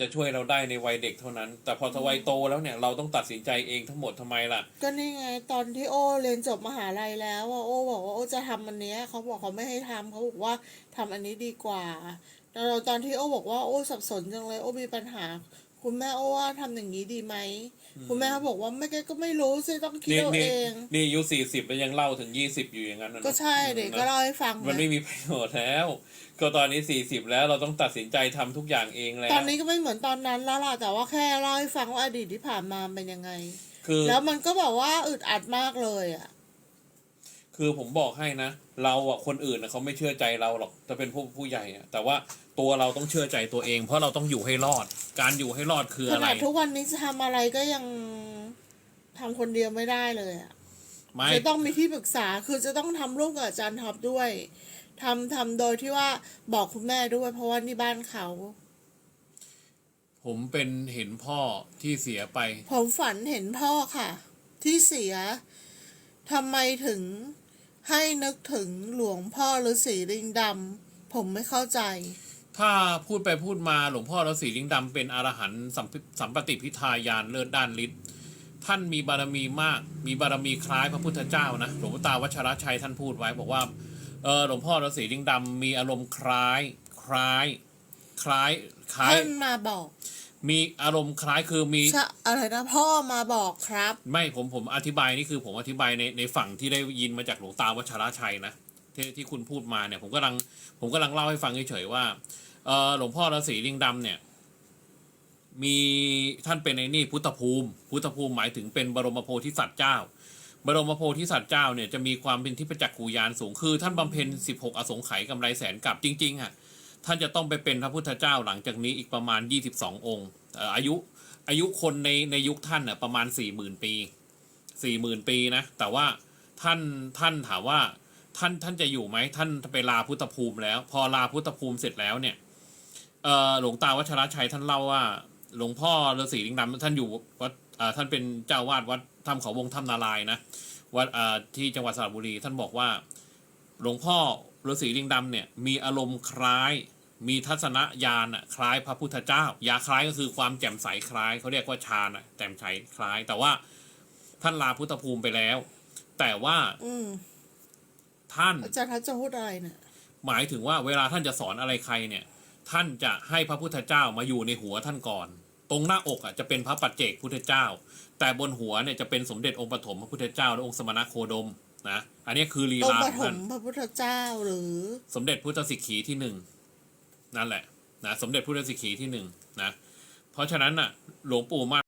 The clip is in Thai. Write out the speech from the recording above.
จะช่วยเราได้ในวัยเด็กเท่านั้น แต่พอทวัยโตแล้วเนี่ยเราต้องตัดสินใจเองทั้งหมดทำไมล่ะ ก็นี่ไงตอนที่โอ้เรียนจบมหาลัยแล้วอะโอ้บอกว่าโอ้จะทำอันเนี้ยเขาบอกเขาไม่ให้ทำเขาบอกว่าทำอันนี้ดีกว่าแต่เราตอนที่โอ้บอกว่าโอ้สับสนจังเลยโอ้มีปัญหา คุณแม่โอ้ว่าทำอย่างนี้ดีไหม คุณแม่เขาบอกว่าไม่ก็ไม่รู้สิต้องคิดนี่เอานี่เอง นี่อายุสี่สิบแล้วยังเล่าถึงยี่สิบอยู่อย่างนั้นนะก็ใช่เด็กก็เล่าให้ฟัง มันไงไม่มีประโยชน์แล้ว ก็ตอนนี้สี่สิบแล้วเราต้องตัดสินใจทำทุกอย่างเองแล้ว ตอนนี้ก็ไม่เหมือนตอนนั้นแล้วล่ะแต่ว่าแค่เล่าให้ฟังว่าอดีตที่ผ่านมาเป็นยังไง คือ แล้วมันก็แบบว่าอึดอัดมากเลยอะ คือผมบอกให้นะ เราอะคนอื่นน่ะเขาไม่เชื่อใจเราหรอกจะเป็นผู้ผู้ใหญ่อะแต่ว่าตัวเราต้องเชื่อใจตัวเอง เพราะเราต้องอยู่ให้รอด การอยู่ให้รอดคือขอะไรนาดทุกวันนี้จะทำอะไรก็ยังทำคนเดียวไม่ได้เลยอะไม่จะต้องมีที่ปรึกษาคือจะต้องทำร่วมกับอาจารย์ท็อปด้วยทำทำโดยที่ว่าบอกคุณแม่ด้วย เพราะว่านี่บ้านเขา ผมเป็นเห็นพ่อที่เสียไป ผมฝันเห็นพ่อค่ะ ที่เสียทำไมถึง ให้นึกถึงหลวงพ่อฤาษีลิงดำผมไม่เข้าใจ ถ้าพูดไปพูดมาหลวงพ่อฤาษีลิงดำเป็นอรหันต์สัมพิสัมปติพิทายานเลิศด้านฤทธิ์ท่านมีบารมีมาก มีบารมีคล้ายพระพุทธเจ้านะ หลวงพ่อตาวัชรชัยท่านพูดไว้บอกว่าเออหลวงพ่อฤาษีลิงดำมีอารมณ์คล้าย คล้าย คล้ายคล้ายท่านมาบอก มีอารมณ์คล้ายคือมี ชะอะไรนะพ่อมาบอกครับ ไม่ผมผมอธิบายนี่คือผมอธิบายในในฝั่งที่ได้ยินมาจากหลวงตาวัชรชัยนะที่ที่คุณพูดมาเนี่ย ผมกำลัง ผมกำลังเล่าให้ฟังเฉยๆว่าเออหลวงพ่อฤาษีลิงดำเนี่ย มีท่านเป็นไอ้นี่พุทธภูมิ พุทธภูมิหมายถึงเป็นบรมโพธิสัตว์เจ้า บรมโพธิสัตว์เจ้าเนี่ยจะมีความเป็นที่ประจักษ์กูยานสูงคือ ท่านบำเพ็ญ16 อสงไขยกำไรแสนกับจริงๆอะ ท่านจะต้องไปเป็นพระพุทธเจ้าหลังจากนี้อีกประมาณ 22 องค์เอ่ออายุอายุคนในในยุคท่านน่ะประมาณ 40,000 ปี 40,000 ปีนะ แต่ว่าท่านท่านถามว่าท่านท่านจะอยู่ไหมท่านไปลาพุทธภูมิแล้ว พอลาพุทธภูมิเสร็จแล้วเนี่ยหลวงตาวัชรชัยท่านเล่าว่า หลวงพ่อฤาษีลิงดำท่านอยู่วัดท่านเป็นเจ้าวาดวัดถ้ำเขาวงถ้ำนารายนะวัดที่จังหวัดสระบุรีท่านบอกว่า หลวงพ่อฤาษีลิงดำเนี่ยมีอารมณ์คล้าย มีทัศนญาณอะคล้ายพระพุทธเจ้า ยาคล้ายก็คือความแจ่มใสคล้ายเขาเรียกว่าฌานอะแจ่มใสคล้าย แต่ว่าท่านลาพุทธภูมิไปแล้ว แต่ว่าอืมท่านอาจารย์ทัศน์จะพูดอะไรเนี่ยหมายถึงว่าเวลาท่านจะสอนอะไรใครเนี่ย ท่านจะให้พระพุทธเจ้ามาอยู่ในหัวท่านก่อน ตรงหน้าอกอะจะเป็นพระปัจเจกพุทธเจ้า แต่บนหัวเนี่ยจะเป็นสมเด็จองค์ปฐมพระพุทธเจ้าและองค์สมณโคดมนะอันนี้คือลีตรงลาปของฐท่ามนพระพุทธเจ้าหรือ สมเด็จพุทธสิกขีที่หนึ่ง นั่นแหละนะสมเด็จพุทธสิกขีที่หนึ่งนะเพราะฉะนั้นน่ะหลวงปู่มา